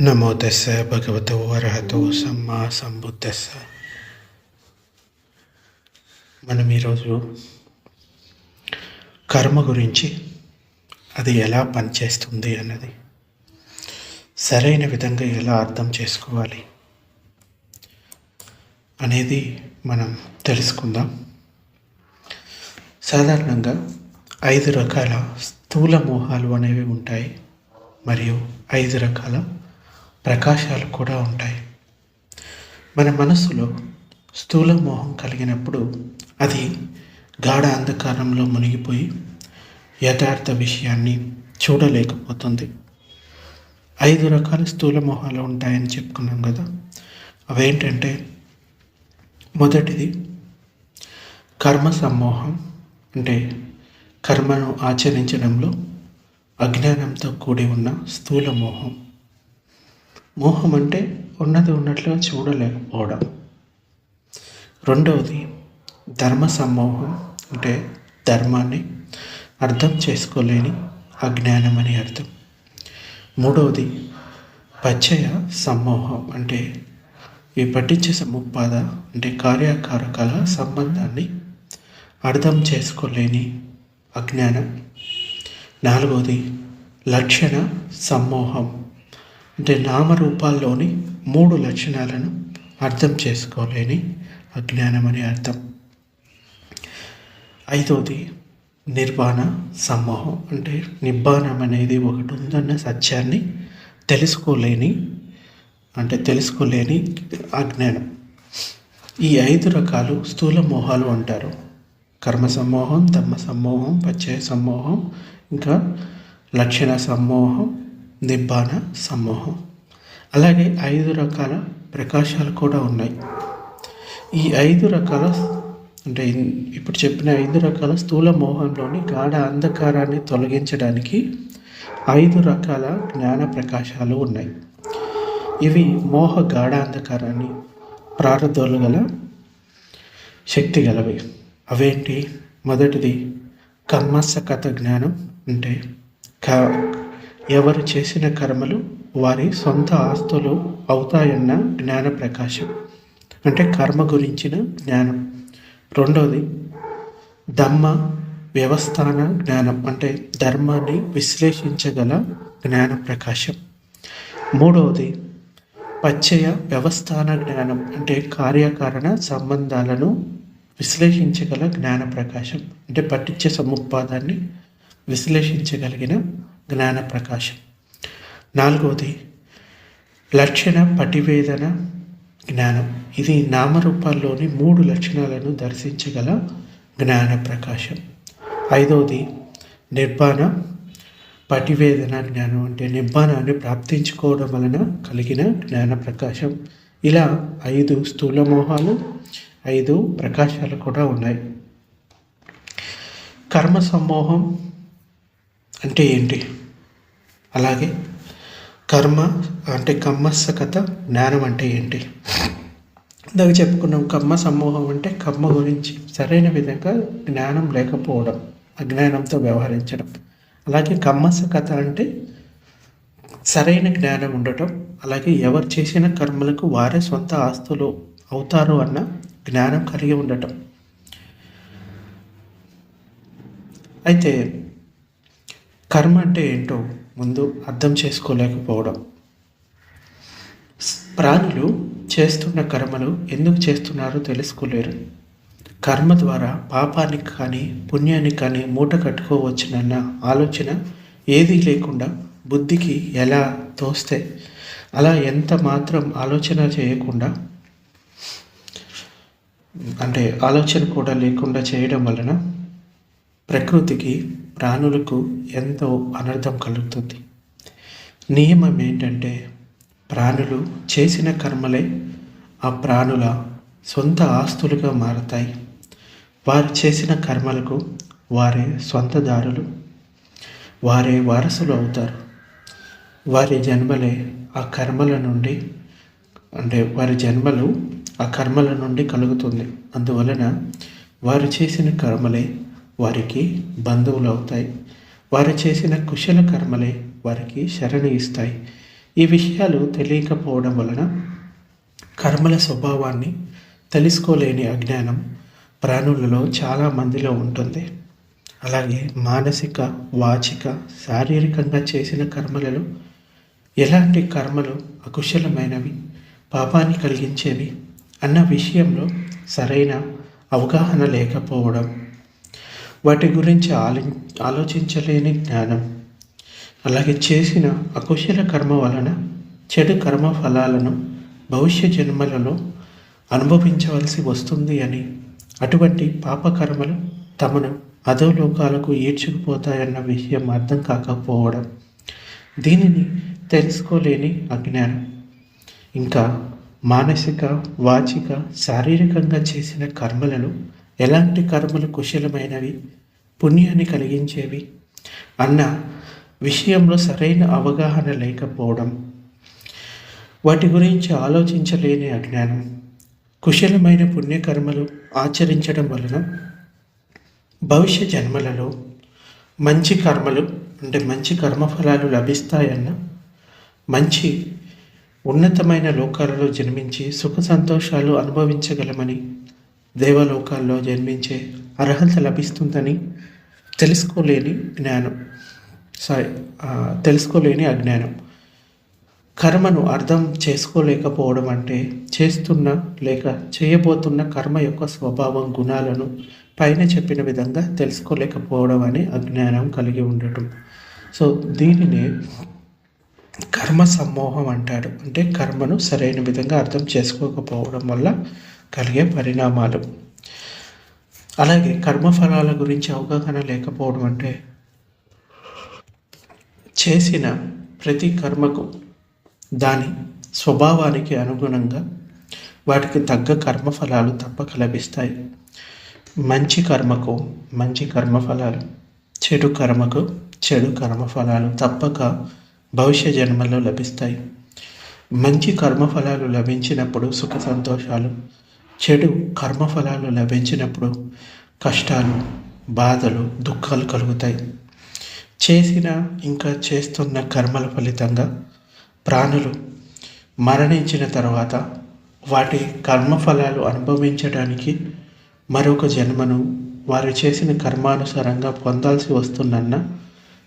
నమో తెస్స భగవతో అర్హతో సమ్మా సంబుద్ధస్స మనం ఈరోజు కర్మ గురించి అది ఎలా పనిచేస్తుంది అన్నది సరైన విధంగా ఎలా అర్థం చేసుకోవాలి అనేది మనం తెలుసుకుందాం. సాధారణంగా ఐదు రకాల స్థూల మోహాలు అనేవి ఉంటాయి. మరియు ఐదు రకాల ప్రకాశాలు కూడా ఉంటాయి. మన మనస్సులో స్థూల మోహం కలిగినప్పుడు అది గాఢ అంధకారంలో మునిగిపోయి యథార్థ విషయాన్ని చూడలేకపోతుంది. ఐదు రకాల స్థూల మోహాలు ఉంటాయని చెప్పుకున్నాం కదా. అవేంటంటే మొదటిది కర్మ సమ్మోహం అంటే కర్మను ఆచరించడంలో అజ్ఞానంతో కూడి ఉన్న స్థూల మోహం. మోహం అంటే ఉన్నది ఉన్నట్లుగా చూడలేకపోవడం. రెండవది ధర్మ సమ్మోహం అంటే ధర్మాన్ని అర్థం చేసుకోలేని అజ్ఞానం అని అర్థం. మూడవది పచ్చయ సమ్మోహం అంటే ఈ పట్టించే సముపాద అంటే కార్యకారకాల సంబంధాన్ని అర్థం చేసుకోలేని అజ్ఞానం. నాలుగవది లక్షణ సమ్మోహం అంటే నామరూపాల్లోని మూడు లక్షణాలను అర్థం చేసుకోలేని అజ్ఞానం అని అర్థం. ఐదవది నిర్వాణ సమ్మోహం అంటే నిబ్బానం అనేది ఒకటి ఉందన్న సత్యాన్ని తెలుసుకోలేని అంటే తెలుసుకోలేని అజ్ఞానం. ఈ ఐదు రకాలు స్థూల మోహాలు అంటారు. కర్మ సమ్మోహం ధమ్మ సమ్మోహం పచ్చయ సమ్మోహం ఇంకా లక్షణ సమ్మోహం నిబ్బాన సమూహం. అలాగే ఐదు రకాల ప్రకాశాలు కూడా ఉన్నాయి. ఈ ఐదు రకాల అంటే ఇప్పుడు చెప్పిన ఐదు రకాల స్థూల మోహంలోని గాఢ అంధకారాన్ని తొలగించడానికి ఐదు రకాల జ్ఞాన ప్రకాశాలు ఉన్నాయి. ఇవి మోహ గాఢ అంధకారాన్ని ప్రారదోలగల శక్తి గలవి. అవేంటి? మొదటిది కర్మసకత జ్ఞానం అంటే క ఎవరు చేసిన కర్మలు వారి సొంత ఆస్తులు అవుతాయన్న జ్ఞాన ప్రకాశం అంటే కర్మ గురించిన జ్ఞానం. రెండవది ధమ్మ వ్యవస్థాన జ్ఞానం అంటే ధర్మాన్ని విశ్లేషించగల జ్ఞాన ప్రకాశం మూడవది పచ్చయ వ్యవస్థాన జ్ఞానం అంటే కార్యకారణ సంబంధాలను విశ్లేషించగల జ్ఞాన ప్రకాశం అంటే పట్టించే సముపాదాన్ని విశ్లేషించగలిగిన జ్ఞాన ప్రకాశం నాలుగవది లక్షణ పటివేదన జ్ఞానం. ఇది నామరూపాల్లోని మూడు లక్షణాలను దర్శించగల జ్ఞాన ప్రకాశం ఐదవది నిర్వాణ పటివేదన జ్ఞానం. అంటే నిర్బాణాన్ని ప్రాప్తించుకోవడం వలన కలిగిన జ్ఞాన ప్రకాశం ఇలా ఐదు స్థూల మోహాలు ఐదు ప్రకాశాలు కూడా ఉన్నాయి. కర్మ సమ్మోహం అంటే ఏంటి? అలాగే కర్మ అంటే కమ్మస్సకత జ్ఞానం అంటే ఏంటి? ఇందాక చెప్పుకున్నాం కర్మ సమూహం అంటే కర్మ గురించి సరైన విధంగా జ్ఞానం లేకపోవడం అజ్ఞానంతో వ్యవహరించడం. అలాగే కమ్మసకత అంటే సరైన జ్ఞానం ఉండటం అలాగే ఎవరు చేసిన కర్మలకు వారే సొంత ఆస్తులు అవుతారు అన్న జ్ఞానం కలిగి ఉండటం. అయితే కర్మ అంటే ఏంటో ముందు అర్థం చేసుకోలేకపోవడం. ప్రాణులు చేస్తున్న కర్మలు ఎందుకు చేస్తున్నారో తెలుసుకోలేరు. కర్మ ద్వారా పాపానికి కానీ పుణ్యానికి కానీ మూట కట్టుకోవచ్చునన్న ఆలోచన ఏదీ లేకుండా బుద్ధికి ఎలా తోస్తే అలా ఎంత మాత్రం ఆలోచన చేయకుండా అంటే ఆలోచన కూడా లేకుండా చేయడం వలన ప్రకృతికి ప్రాణులకు ఎంతో అనర్థం కలుగుతుంది. నియమం ఏంటంటే ప్రాణులు చేసిన కర్మలే ఆ ప్రాణుల సొంత ఆస్తులుగా మారతాయి. వారు చేసిన కర్మలకు వారే సొంతదారులు వారే వారసులు అవుతారు. వారి జన్మలే ఆ కర్మల నుండి అంటే వారి జన్మలు ఆ కర్మల నుండి కలుగుతుంది. అందువలన వారు చేసిన కర్మలే వారికి బంధువులు అవుతాయి వారు చేసిన కుశల కర్మలే వారికి శరణి ఇస్తాయి. ఈ విషయాలు తెలియకపోవడం వలన కర్మల స్వభావాన్ని తెలుసుకోలేని అజ్ఞానం ప్రాణులలో చాలా మందిలో ఉంటుంది. అలాగే మానసిక వాచిక శారీరకంగా చేసిన కర్మలలో ఎలాంటి కర్మలు అకుశలమైనవి పాపాన్ని కలిగించేవి అన్న విషయంలో సరైన అవగాహన లేకపోవడం వాటి గురించి ఆలో ఆలోచించలేని జ్ఞానం. అలాగే చేసిన అకుశల కర్మ వలన చెడు కర్మ ఫలాలను భవిష్య జన్మలలో అనుభవించవలసి వస్తుంది అని అటువంటి పాపకర్మలు తమను అధోలోకాలకు ఈడ్చుకుపోతాయన్న విషయం అర్థం కాకపోవడం దీనిని తెలుసుకోలేని అజ్ఞానం. ఇంకా మానసిక వాచిక శారీరకంగా చేసిన కర్మలను ఎలాంటి కర్మలు కుశలమైనవి? పుణ్యాన్ని కలిగించేవి? అన్న విషయంలో సరైన అవగాహన లేకపోవడం. వాటి గురించి ఆలోచించలేని అజ్ఞానం. కుశలమైన పుణ్యకర్మలు ఆచరించడం వలన భవిష్య జన్మలలో మంచి కర్మలు అంటే మంచి కర్మఫలాలు లభిస్తాయన్న మంచి ఉన్నతమైన లోకాలలో జన్మించి సుఖ సంతోషాలు అనుభవించగలమని దేవలోకాల్లో జన్మించే అర్హత లభిస్తుందని తెలుసుకోలేని జ్ఞానం. సారీ తెలుసుకోలేని అజ్ఞానం. కర్మను అర్థం చేసుకోలేకపోవడం అంటే చేస్తున్న లేక చేయబోతున్న కర్మ యొక్క స్వభావం గుణాలను పైన చెప్పిన విధంగా తెలుసుకోలేకపోవడం అనే అజ్ఞానం కలిగి ఉండటం. సో దీనినే కర్మ సమ్మోహం అంటాడు అంటే కర్మను సరైన విధంగా అర్థం చేసుకోకపోవడం వల్ల కలిగే పరిణామాలు. అలాగే కర్మఫలాల గురించి అవగాహన లేకపోవడం అంటే చేసిన ప్రతి కర్మకు దాని స్వభావానికి అనుగుణంగా వాటికి తగ్గ కర్మఫలాలు తప్పక లభిస్తాయి. మంచి కర్మకు మంచి కర్మఫలాలు చెడు కర్మకు చెడు కర్మఫలాలు తప్పక భవిష్య జన్మలో లభిస్తాయి. మంచి కర్మఫలాలు లభించినప్పుడు సుఖ సంతోషాలు చెడు కర్మఫలాలు లభించినప్పుడు కష్టాలు బాధలు దుఃఖాలు కలుగుతాయి. చేసిన ఇంకా చేస్తున్న కర్మల ఫలితంగా ప్రాణులు మరణించిన తర్వాత వాటి కర్మఫలాలు అనుభవించడానికి మరొక జన్మను వారు చేసిన కర్మానుసారంగా పొందాల్సి వస్తుందన్న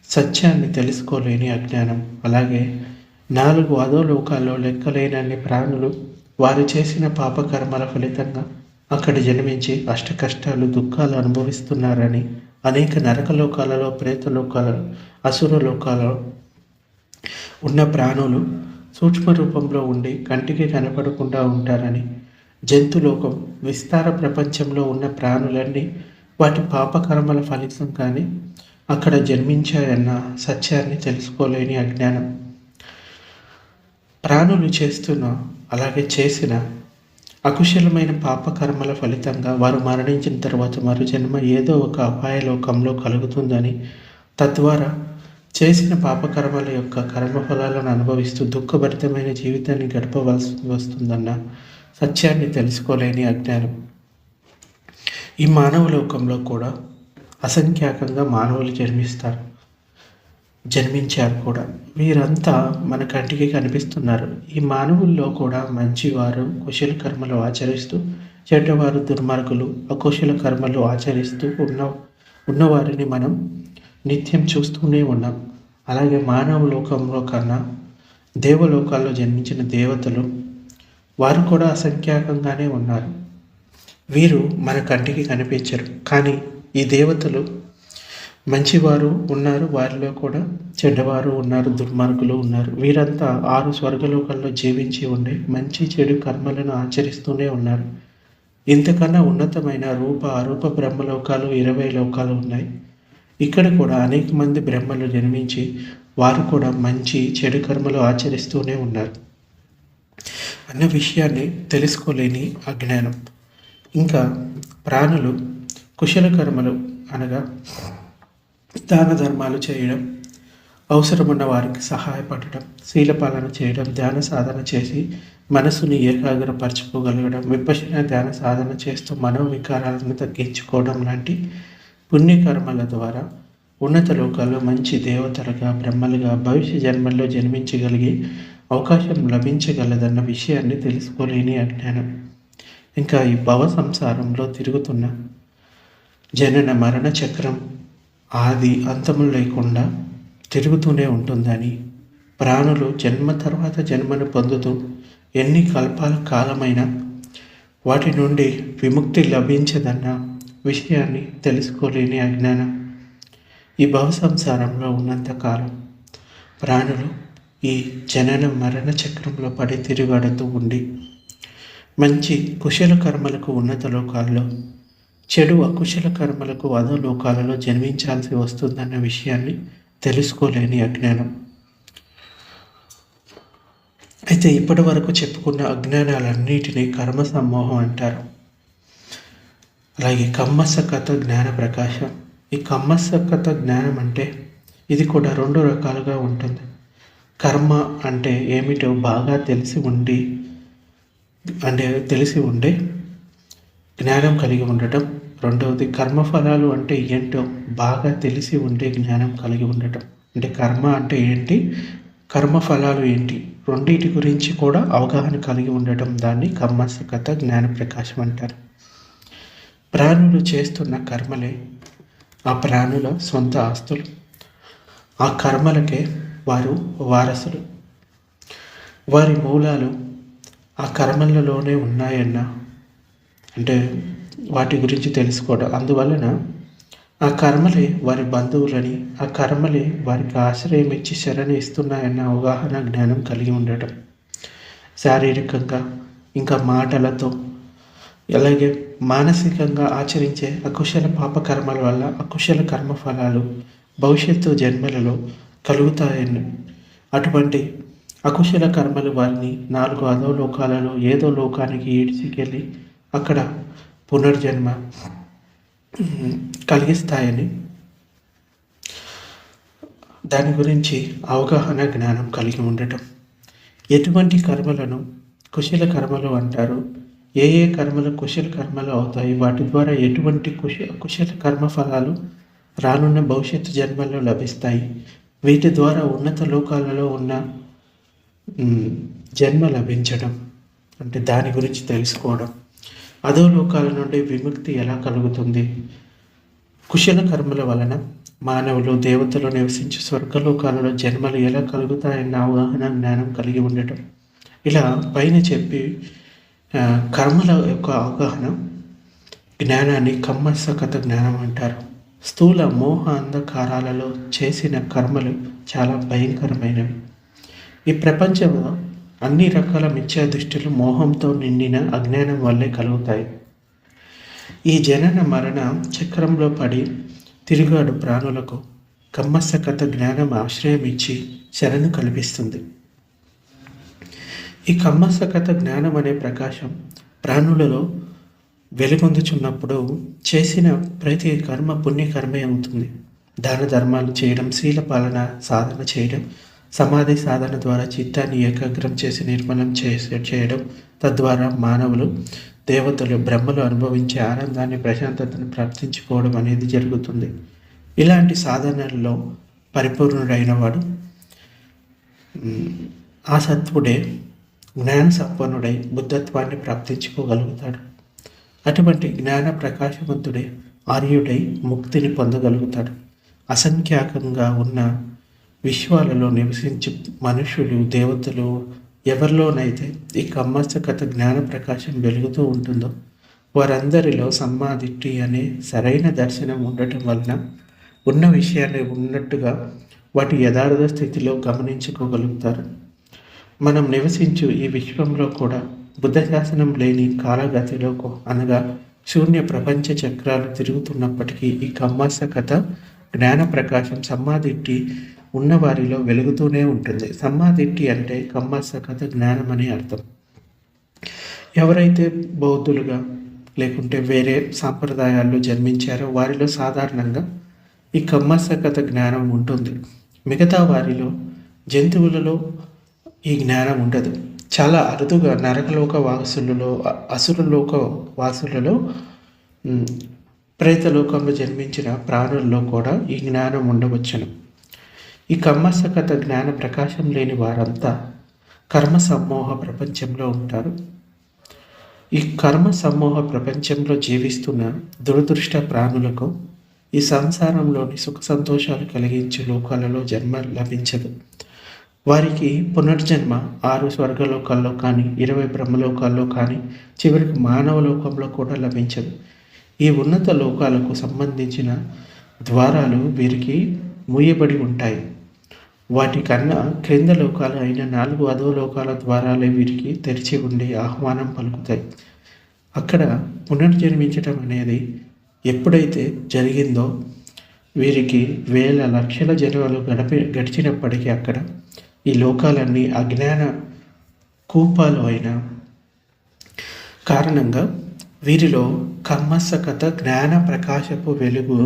సత్యాన్ని తెలుసుకోలేని అజ్ఞానం. అలాగే నాలుగు అధోలోకాల్లో లెక్కలేనన్ని ప్రాణులు వారు చేసిన పాపకర్మల ఫలితంగా అక్కడ జన్మించి అష్టకష్టాలు దుఃఖాలు అనుభవిస్తున్నారని అనేక నరకలోకాలలో ప్రేతలోకాలలో అసుర లోకాలలో ఉన్న ప్రాణులు సూక్ష్మ రూపంలో ఉండి కంటికి కనపడకుండా ఉంటారని జంతులోకం విస్తార ప్రపంచంలో ఉన్న ప్రాణులన్నీ వాటి పాపకర్మల ఫలితం కానీ అక్కడ జన్మించాయన్న సత్యాన్ని తెలుసుకోలేని అజ్ఞానం. ప్రాణులు చేస్తున్న అలాగే చేసిన అకుశలమైన పాపకర్మల ఫలితంగా వారు మరణించిన తర్వాత మరు జన్మ ఏదో ఒక అపాయ లోకంలో కలుగుతుందని తద్వారా చేసిన పాపకర్మల యొక్క కర్మఫలాలను అనుభవిస్తూ దుఃఖభరితమైన జీవితాన్ని గడపవలసి వస్తుందన్న సత్యాన్ని తెలుసుకోలేని అజ్ఞానం. ఈ మానవ లోకంలో కూడా అసంఖ్యాకంగా మానవులు జన్మిస్తారు. జన్మించారు కూడా. వీరంతా మన కంటికి కనిపిస్తున్నారు. ఈ మానవుల్లో కూడా మంచివారు కుశల కర్మలు ఆచరిస్తూ చెడ్డవారు దుర్మార్గులు అకుశల కర్మలు ఆచరిస్తూ ఉన్న ఉన్నవారిని మనం నిత్యం చూస్తూనే ఉన్నాం. అలాగే మానవ లోకంలో కన్నా దేవలోకాల్లో జన్మించిన దేవతలు వారు కూడా అసంఖ్యాకంగానే ఉన్నారు. వీరు మన కంటికి కనిపించరు. కానీ ఈ దేవతలు మంచివారు ఉన్నారు వారిలో కూడా చెడ్డవారు ఉన్నారు దుర్మార్గులు ఉన్నారు. వీరంతా ఆరు స్వర్గలోకాల్లో జీవించి ఉండే మంచి చెడు కర్మలను ఆచరిస్తూనే ఉన్నారు. ఇంతకన్నా ఉన్నతమైన రూప అరూప బ్రహ్మలోకాలు ఇరవై లోకాలు ఉన్నాయి. ఇక్కడ కూడా అనేక మంది బ్రహ్మలు జన్మించి వారు కూడా మంచి చెడు కర్మలు ఆచరిస్తూనే ఉన్నారు. అన్న విషయాన్ని తెలుసుకోలేని అజ్ఞానం. ఇంకా ప్రాణులు కుశల కర్మలు అనగా దాన ధర్మాలు చేయడం అవసరమున్న వారికి సహాయపడటం శీలపాలన చేయడం ధ్యాన సాధన చేసి మనసుని ఏకాగ్రపరచుకోగలగడం విపశన ధ్యాన సాధన చేస్తూ మనోవికారాలను తగ్గించుకోవడం లాంటి పుణ్యకర్మల ద్వారా ఉన్నత లోకాల్లో మంచి దేవతలుగా బ్రహ్మలుగా భవిష్య జన్మల్లో జన్మించగలిగి అవకాశం లభించగలదన్న విషయాన్ని తెలుసుకోలేని అజ్ఞానం. ఇంకా ఈ భవ సంసారంలో తిరుగుతున్న జనన మరణ చక్రం ఆది అంతము లేకుండా తిరుగుతూనే ఉంటుందని. ప్రాణులు జన్మ తర్వాత జన్మను పొందుతూ ఎన్ని కల్పాల కాలమైన వాటి నుండి విముక్తి లభించదన్న విషయాన్ని తెలుసుకోలేని అజ్ఞానం ఈ భవ సంసారంలో ఉన్నంతకాలం ప్రాణులు ఈ జనన మరణ చక్రంలో పడి తిరుగాడుతూ ఉండి మంచి కుశల కర్మలకు ఉన్నత లోకాల్లో చెడు అకుశల కర్మలకు అధోలోకాలలో జన్మించాల్సి వస్తుందన్న విషయాన్ని తెలుసుకోలేని అజ్ఞానం. అయితే ఇప్పటి వరకు చెప్పుకున్న అజ్ఞానాలన్నిటినీ కర్మ సమ్మోహం అంటారు. అలాగే కమ్మసకత జ్ఞాన ప్రకాశం. ఈ కమ్మసకత జ్ఞానం అంటే ఇది కూడా రెండు రకాలుగా ఉంటుంది. కర్మ అంటే ఏమిటో బాగా తెలిసి ఉండి అంటే తెలిసి ఉండే జ్ఞానం కలిగి ఉండటం. రెండవది కర్మఫలాలు అంటే ఏంటో బాగా తెలిసి ఉండే జ్ఞానం కలిగి ఉండటం. అంటే కర్మ అంటే ఏంటి? కర్మఫలాలు ఏంటి? రెండింటి గురించి కూడా అవగాహన కలిగి ఉండటం దాన్ని కర్మసకత జ్ఞాన ప్రకాశం అంటారు. ప్రాణులు చేస్తున్న కర్మలే ఆ ప్రాణుల సొంత ఆస్తులు. ఆ కర్మలకే వారు వారసులు. వారి మూలాలు ఆ కర్మలలోనే ఉన్నాయన్న అంటే వాటి గురించి తెలుసుకోవడం. అందువలన ఆ కర్మలే వారి బంధువులని ఆ కర్మలే వారికి ఆశ్రయం ఇచ్చి శరణ ఇస్తున్నాయన్న అవగాహన జ్ఞానం కలిగి ఉండటం. శారీరకంగా ఇంకా మాటలతో అలాగే మానసికంగా ఆచరించే అకుశల పాపకర్మల వల్ల అకుశల కర్మఫలాలు భవిష్యత్తు జన్మలలో కలుగుతాయని. అటువంటి అకుశల కర్మలు వారిని నాలుగు అదో లోకాలలో ఏదో లోకానికి ఈడ్చికెళ్ళి అక్కడ పునర్జన్మ కలిగిస్తాయని దాని గురించి అవగాహన జ్ఞానం కలిగి ఉండటం. ఎటువంటి కర్మలను కుశల కర్మలు అంటారు? ఏ ఏ కర్మలు కుశల కర్మలు అవుతాయి? వాటి ద్వారా ఎటువంటి కుశ కుశల కర్మ ఫలాలు రానున్న భవిష్యత్తు జన్మల్లో లభిస్తాయి? వీటి ద్వారా ఉన్నత లోకాలలో ఉన్న జన్మ లభించడం అంటే దాని గురించి తెలుసుకోవడం. అధోలోకాల నుండి విముక్తి ఎలా కలుగుతుంది? కుశల కర్మల వలన మానవులు దేవతలు నివసించే స్వర్గలోకాలలో జన్మలు ఎలా కలుగుతాయన్న అవగాహన జ్ఞానం కలిగి ఉండటం. ఇలా పైన చెప్పి కర్మల యొక్క అవగాహన జ్ఞానాన్ని కమ్మసకత జ్ఞానం అంటారు. స్థూల మోహ అంధకారాలలో చేసిన కర్మలు చాలా భయంకరమైనవి. ఈ ప్రపంచంలో అన్ని రకాల మిథ్యా దృష్టిలు మోహంతో నిండిన అజ్ఞానం వల్లే కలుగుతాయి. ఈ జనన మరణ చక్రంలో పడి తిరిగాడు ప్రాణులకు. కమ్మసకత జ్ఞానం ఆశ్రయం ఇచ్చి శరణు కల్పిస్తుంది. ఈ కమ్మసకత జ్ఞానం అనే ప్రకాశం ప్రాణులలో వెలుగొందుచున్నప్పుడు చేసిన ప్రతి కర్మ పుణ్యకర్మే అవుతుంది. దాన ధర్మాలు చేయడం శీల పాలన సాధన చేయడం సమాధి సాధన ద్వారా చిత్తాన్ని ఏకాగ్రం చేసి నిర్మలం చేసే చేయడం తద్వారా మానవులు దేవతలు బ్రహ్మలు అనుభవించే ఆనందాన్ని ప్రశాంతతను ప్రాప్తించుకోవడం అనేది జరుగుతుంది. ఇలాంటి సాధనల్లో పరిపూర్ణుడైన వాడు ఆ సత్వుడే జ్ఞాన సంపన్నుడై బుద్ధత్వాన్ని ప్రాప్తించుకోగలుగుతాడు. అటువంటి జ్ఞాన ప్రకాశవంతుడే ఆర్యుడై ముక్తిని పొందగలుగుతాడు. అసంఖ్యాకంగా ఉన్న విశ్వాలలో నివసించి మనుషులు దేవతలు ఎవరిలోనైతే ఈ కమ్మస్తకత జ్ఞాన ప్రకాశం వెలుగుతూ ఉంటుందో వారందరిలో సమ్మాదిట్టి అనే సరైన దర్శనం ఉండటం వలన ఉన్న విషయాన్ని ఉన్నట్టుగా వాటి యథార్థ స్థితిలో గమనించుకోగలుగుతారు. మనం నివసించు ఈ విశ్వంలో కూడా బుద్ధ శాసనం లేని కాలగతిలో అనగా శూన్య ప్రపంచ చక్రాలు తిరుగుతున్నప్పటికీ ఈ కమ్మాస కథ జ్ఞాన ప్రకాశం సమ్మాదిట్టి ఉన్నవారిలో వెలుగుతూనే ఉంటుంది. సమ్మాదిట్టి అంటే కమ్మస కథ జ్ఞానం అనే అర్థం. ఎవరైతే బౌద్ధులుగా లేకుంటే వేరే సాంప్రదాయాల్లో జన్మించారో వారిలో సాధారణంగా ఈ కమ్మస కథ జ్ఞానం ఉంటుంది. మిగతా వారిలో జంతువులలో ఈ జ్ఞానం ఉండదు. చాలా అరుదుగా నరకలోక వాసులలో అసురలోక వాసులలో ప్రేతలోకంలో జన్మించిన ప్రాణుల్లో కూడా ఈ జ్ఞానం ఉండవచ్చును. ఈ కమ్మసకత జ్ఞాన ప్రకాశం లేని వారంతా కర్మ సమ్మోహ ప్రపంచంలో ఉంటారు. ఈ కర్మ సమ్మోహ ప్రపంచంలో జీవిస్తున్న దురదృష్ట ప్రాణులకు ఈ సంసారంలోని సుఖ సంతోషాలు కలిగించే లోకాలలో జన్మ లభించదు. వారికి పునర్జన్మ ఆరు స్వర్గలోకాల్లో కానీ ఇరవై బ్రహ్మలోకాల్లో కానీ చివరికి మానవ లోకంలో కూడా లభించదు. ఈ ఉన్నత లోకాలకు సంబంధించిన ద్వారాలు వీరికి మూయబడి ఉంటాయి. వాటి కన్నా క్రింద లోకాలు అయిన నాలుగు అధోలోకాల ద్వారాలే వీరికి తెరిచి ఉండి ఆహ్వానం పలుకుతాయి. అక్కడ పునర్జన్మించటం అనేది ఎప్పుడైతే జరిగిందో వీరికి వేల లక్షల జన్మలు గడిపి గడిచినప్పటికీ అక్కడ ఈ లోకాలన్నీ అజ్ఞాన కూపాలు అయిన కారణంగా వీరిలో కర్మసకత జ్ఞాన ప్రకాశపు వెలుగు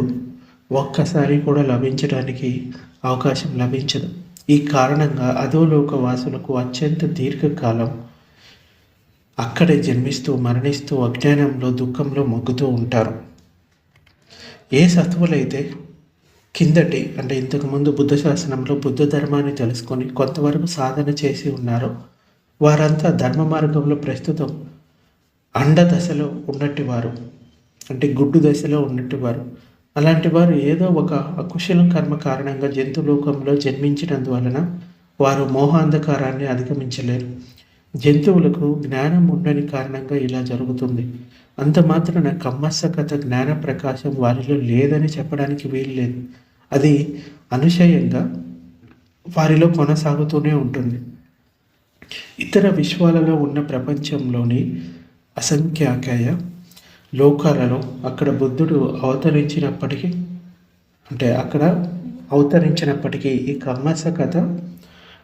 ఒక్కసారి కూడా లభించడానికి అవకాశం లభించదు. ఈ కారణంగా అధోలోక వాసులకు అత్యంత దీర్ఘకాలం అక్కడే జన్మిస్తూ మరణిస్తూ అజ్ఞానంలో దుఃఖంలో మొగ్గుతూ ఉంటారు. ఏ సత్వులైతే కిందటి అంటే ఇంతకుముందు బుద్ధ శాసనంలో బుద్ధ ధర్మాన్ని తెలుసుకొని కొంతవరకు సాధన చేసి ఉన్నారో వారంతా ధర్మ మార్గంలో ప్రస్తుతం అండ దశలో ఉన్నట్టు వారు అంటే గుడ్డు దశలో ఉన్నట్టు వారు అలాంటి వారు ఏదో ఒక అకుశల కర్మ కారణంగా జంతులోకంలో జన్మించినందువలన వారు మోహాంధకారాన్ని అధిగమించలేరు. జంతువులకు జ్ఞానం ఉండని కారణంగా ఇలా జరుగుతుంది. అంత మాత్రాన కమ్మస్సకత జ్ఞాన ప్రకాశం వారిలో లేదని చెప్పడానికి వీలు లేదు. అది అనుశయంగా వారిలో కొనసాగుతూనే ఉంటుంది. ఇతర విశ్వాలలో ఉన్న ప్రపంచంలోని అసంఖ్యాకయ లోకాలలో అక్కడ బుద్ధుడు అవతరించినప్పటికీ అంటే అక్కడ అవతరించినప్పటికీ ఈ కమ్మస కథ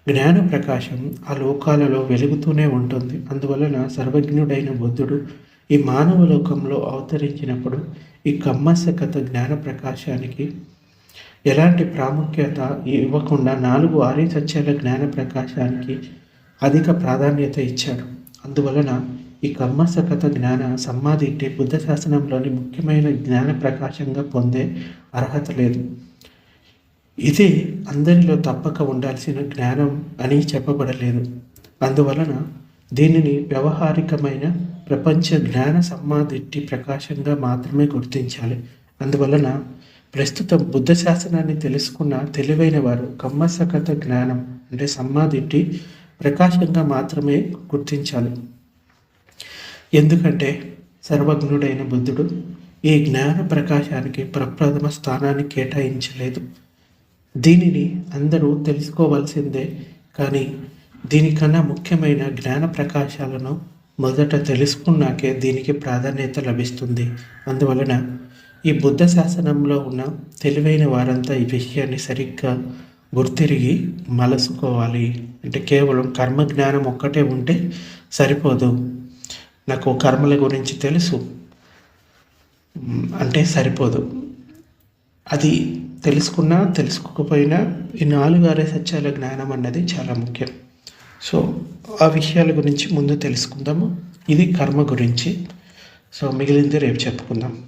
జ్ఞాన ప్రకాశం ఆ లోకాలలో వెలుగుతూనే ఉంటుంది. అందువలన సర్వజ్ఞుడైన బుద్ధుడు ఈ మానవ లోకంలో అవతరించినప్పుడు ఈ కమ్మసకత జ్ఞాన ప్రకాశానికి ఎలాంటి ప్రాముఖ్యత ఇవ్వకుండా నాలుగు ఆర్య సత్యాల జ్ఞాన ప్రకాశానికి అధిక ప్రాధాన్యత ఇచ్చాడు. అందువలన ఈ కర్మసకత జ్ఞాన సమాధిట్టి బుద్ధ శాసనంలోని ముఖ్యమైన జ్ఞాన ప్రకాశంగా పొందే అర్హత లేదు. ఇది అందరిలో తప్పక ఉండాల్సిన జ్ఞానం అని చెప్పబడలేదు. అందువలన దీనిని వ్యవహారికమైన ప్రపంచ జ్ఞాన సమాధిట్టి ప్రకాశంగా మాత్రమే గుర్తించాలి. అందువలన ప్రస్తుతం బుద్ధ శాసనాన్ని తెలుసుకున్న తెలివైన వారు కమ్మసకత జ్ఞానం అంటే సమాధిట్టి ప్రకాశంగా మాత్రమే గుర్తించాలి. ఎందుకంటే సర్వజ్ఞుడైన బుద్ధుడు ఈ జ్ఞాన ప్రకాశానికి ప్రప్రథమ స్థానాన్ని కేటాయించలేదు. దీనిని అందరూ తెలుసుకోవాల్సిందే కానీ దీనికన్నా ముఖ్యమైన జ్ఞాన ప్రకాశాలను మొదట తెలుసుకున్నాకే దీనికి ప్రాధాన్యత లభిస్తుంది. అందువలన ఈ బుద్ధ శాసనంలో ఉన్న తెలివైన వారంతా ఈ విషయాన్ని సరిగ్గా గుర్తిరిగి మలసుకోవాలి అంటే కేవలం కర్మ జ్ఞానం ఒక్కటే ఉంటే సరిపోదు. నాకు కర్మల గురించి తెలుసు. అంటే సరిపోదు. అది తెలుసుకున్నా తెలుసుకోకపోయినా ఈ నాలుగు ఆరే సత్యాల జ్ఞానం అన్నది చాలా ముఖ్యం. సో ఆ విషయాల గురించి ముందు తెలుసుకుందాము. ఇది కర్మ గురించి. సో మిగిలింది రేపు చెప్పుకుందాం.